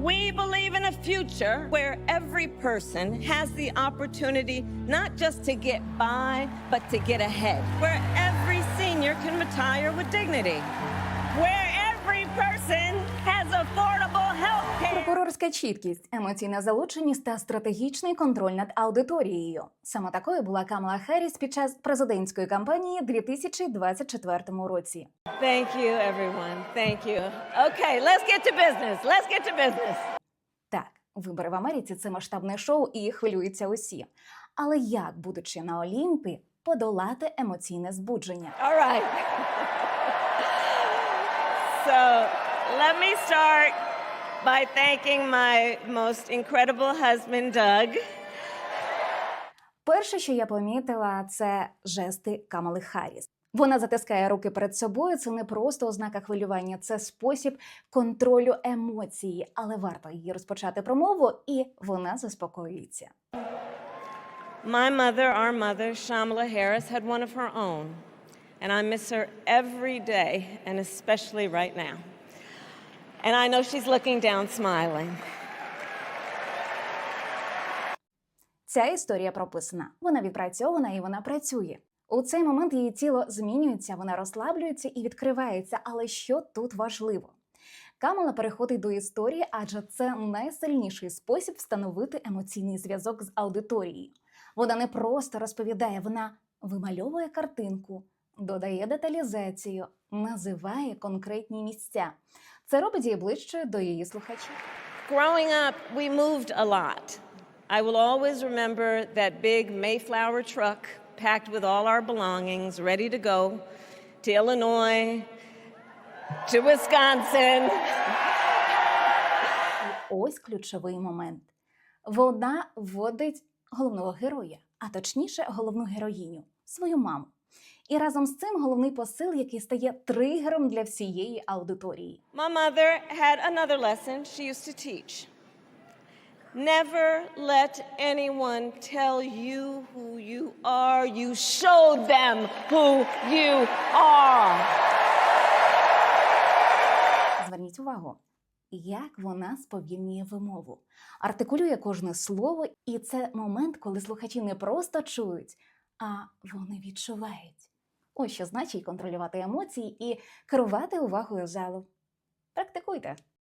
We believe in a future where every person has the opportunity not just to get by, but to get ahead. Where every senior can retire with dignity. Where every person care. Чіткість, емоційна залученість та стратегічний контроль над аудиторією. Саме такою була Камала Харріс під час президентської кампанії 2024 році. Thank you, everyone. Thank you. Okay, let's get to business. Let's get to business. Так, вибори в Америці це масштабне шоу і хвилюються усі. Але як, будучи на Олімпі, подолати емоційне збудження? All right. so let me start by thanking my most incredible husband, Doug. Перше, що я помітила, це жести Камали Харріс. Вона затискає руки перед собою. Це не просто ознака хвилювання, це спосіб контролю емоції. Але варто її розпочати промову, і вона заспокоюється. My mother, our mother, Shamala Harris, had one of her own, and I miss her every day, and especially right now. And I know she's looking down smiling. Ця історія прописана. Вона відпрацьована і вона працює. У цей момент її тіло змінюється, вона розслаблюється і відкривається. Але що тут важливо? Камала переходить до історії, адже це найсильніший спосіб встановити емоційний зв'язок з аудиторією. Вона не просто розповідає, вона вимальовує картинку, додає деталізацію, називає конкретні місця. Це робить її ближчою до її слухачів. Growing up, we moved a lot. I will always remember that big Mayflower truck packed with all our belongings, ready to go to Illinois, to Wisconsin. Ось ключовий момент. Вона вводить головного героя, а точніше, головну героїню, свою маму. І разом з цим головний посил, який стає тригером для всієї аудиторії. My mother had another lesson she used to teach. Never let anyone tell you who you are. You show them who you are. Зверніть увагу, як вона сповільнює вимову, артикулює кожне слово, і це момент, коли слухачі не просто чують, а вони відчувають. Ось що значить контролювати емоції і керувати увагою залу. Практикуйте.